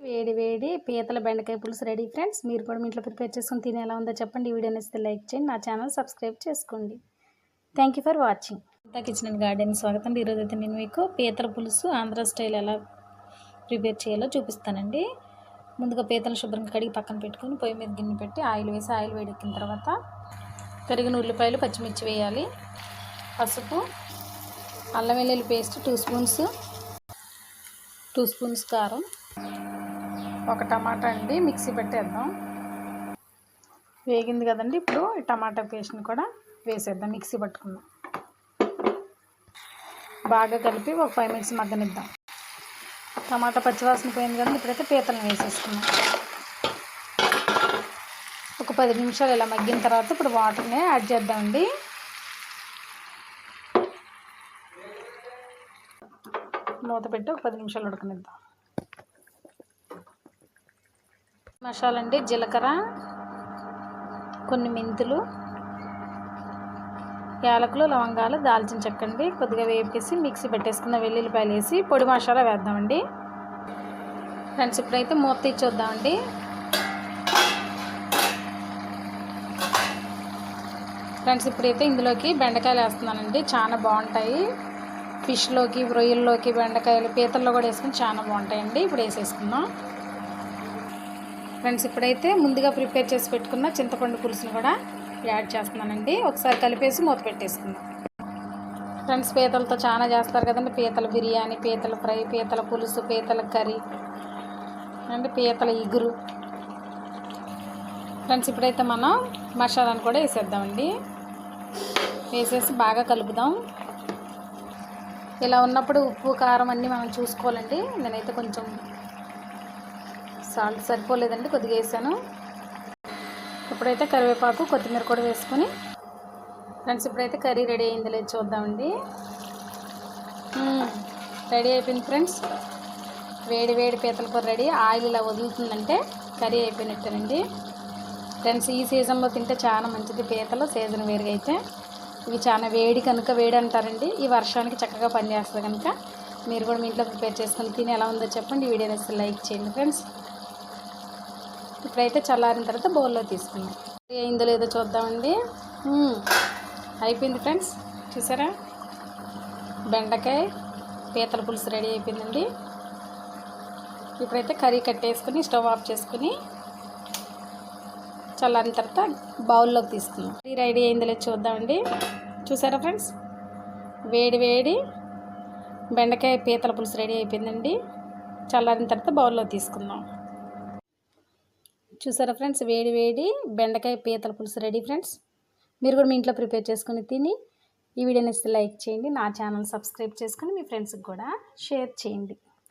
వేడి వేడి పీతల బెండకాయ పులుసు రెడీ ఫ్రెండ్స్. మీరు కూడా మీ ఇంట్లో ప్రిపేర్ చేసుకుని తినే ఎలా ఉందో చెప్పండి. ఈ వీడియో నచ్చితే లైక్ చేయండి. నా ఛానల్ సబ్స్క్రైబ్ చేసుకోండి. థ్యాంక్ యూ ఫర్ వాచింగ్ అంతా కిచెన్ అండ్ గార్డెన్ స్వాగతం. ఈరోజు అయితే నేను మీకు పీతల పులుసు ఆంధ్ర స్టైల్ ఎలా ప్రిపేర్ చేయాలో చూపిస్తానండి. ముందుగా పీతలు శుభ్రంగా కడిగి పక్కన పెట్టుకొని పొయ్యి మీద గిన్నె పెట్టి ఆయిల్ వేసి ఆయిల్ వేడెక్కిన తర్వాత పెరిగిన ఉల్లిపాయలు పచ్చిమిర్చి వేయాలి. పసుపు అల్లం వెల్లుల్లి paste two spoons two spoons కారం ఒక టమాటా అండి మిక్సీ పెట్టేద్దాం. వేగింది కదండి ఇప్పుడు ఈ టమాటా పేస్ట్ని కూడా వేసేద్దాం మిక్సీ పట్టుకుందాం. బాగా కలిపి ఒక ఫైవ్ మినిట్స్ మగ్గనిద్దాం. టమాటా పచ్చివాసన పోయింది కదండి ఇప్పుడైతే పీతలను వేసేసుకున్నాం ఒక పది నిమిషాలు ఇలా మగ్గిన తర్వాత ఇప్పుడు వాటర్ని యాడ్ చేద్దామండి. మూత పెట్టి ఒక పది నిమిషాలు ఉడకనిద్దాం. మసాలా అండి జీలకర్ర కొన్ని మెంతులు యాలకులు లవంగాలు దాల్చిన చెక్క అండి. కొద్దిగా వేపేసి మిక్సీ పెట్టేసుకున్న వెల్లుల్లిపాయలు వేసి పొడి మసాలా వేద్దామండి. ఫ్రెండ్స్ ఇప్పుడైతే మూత తీసి ఫ్రెండ్స్ ఇప్పుడైతే ఇందులోకి బెండకాయలు వేస్తున్నానండి. చాలా బాగుంటాయి. ఫిష్లోకి రొయ్యల్లోకి బెండకాయలు పీతల్లో కూడా వేసుకుని చాలా బాగుంటాయండి. ఇప్పుడు వేసేసుకుందాం. ఫ్రెండ్స్ ఇప్పుడైతే ముందుగా ప్రిపేర్ చేసి పెట్టుకున్న చింతపండు పులుసుని కూడా యాడ్ చేస్తున్నానండి. ఒకసారి కలిపేసి మూత పెట్టేసుకుందాం. ఫ్రెండ్స్ పీతలతో చాలా చేస్తారు కదండి. పీతల బిర్యానీ పీతల ఫ్రై పీతల పులుసు పీతల కర్రీ అండి పీతల ఇగురు. ఫ్రెండ్స్ ఇప్పుడైతే మనం మసాలాను కూడా వేసేద్దామండి. వేసేసి బాగా కలుపుదాం. ఇలా ఉన్నప్పుడు ఉప్పు కారం అన్నీ మనం చూసుకోవాలండి. నేనైతే కొంచెం సాల్ట్ సరిపోలేదండి కొద్దిగా వేసాను. ఇప్పుడైతే కరివేపాకు కొత్తిమీర కూడా వేసుకొని ఫ్రెండ్స్ ఇప్పుడైతే కర్రీ రెడీ అయింది లేదు చూద్దామండి. రెడీ అయిపోయింది ఫ్రెండ్స్. వేడి వేడి పీతల కూర రెడీ. ఆయిల్ ఇలా వదులుతుందంటే కర్రీ అయిపోయినట్టేనండి. ఫ్రెండ్స్ ఈ సీజన్లో తింటే చాలా మంచిది పీతలు సీజన్ వేరుగా అయితే. ఇవి చాలా వేడి కనుక వేడి అంటారండి. ఈ వర్షానికి చక్కగా పనిచేస్తుంది కనుక మీరు కూడా మీ ఇంట్లో ప్రిపేర్ చేసుకుని తిని ఎలా ఉందో చెప్పండి. ఈ వీడియో నచ్చితే లైక్ చేయండి ఫ్రెండ్స్. ఇప్పుడైతే చల్లారిన తర్వాత బౌల్లో తీసుకుందాం. అయిందో లేదో చూద్దామండి? అయిపోయింది ఫ్రెండ్స్. చూసారా? బెండకాయ పీతల పులుసు రెడీ అయిపోయిందండి. ఇప్పుడైతే కర్రీ కట్టేసుకుని స్టవ్ ఆఫ్ చేసుకుని చల్లారిన తర్వాత బౌల్లోకి తీసుకుందాం. కర్రీ రెడీ అయిందో లేదో చూద్దామండి. చూసారా ఫ్రెండ్స్? వేడి వేడి బెండకాయ పీతల పులుసు రెడీ అయిపోయిందండి. చల్లారిన తర్వాత బౌల్లో తీసుకుందాం. చూసారా ఫ్రెండ్స్? వేడి వేడి బెండకాయ పీతల పులుసు రెడీ ఫ్రెండ్స్. మీరు కూడా మీ ఇంట్లో ప్రిపేర్ చేసుకుని తిని ఈ వీడియోని ఇస్తే లైక్ చేయండి నా ఛానల్ సబ్స్క్రైబ్ చేసుకుని మీ ఫ్రెండ్స్కి కూడా షేర్ చేయండి.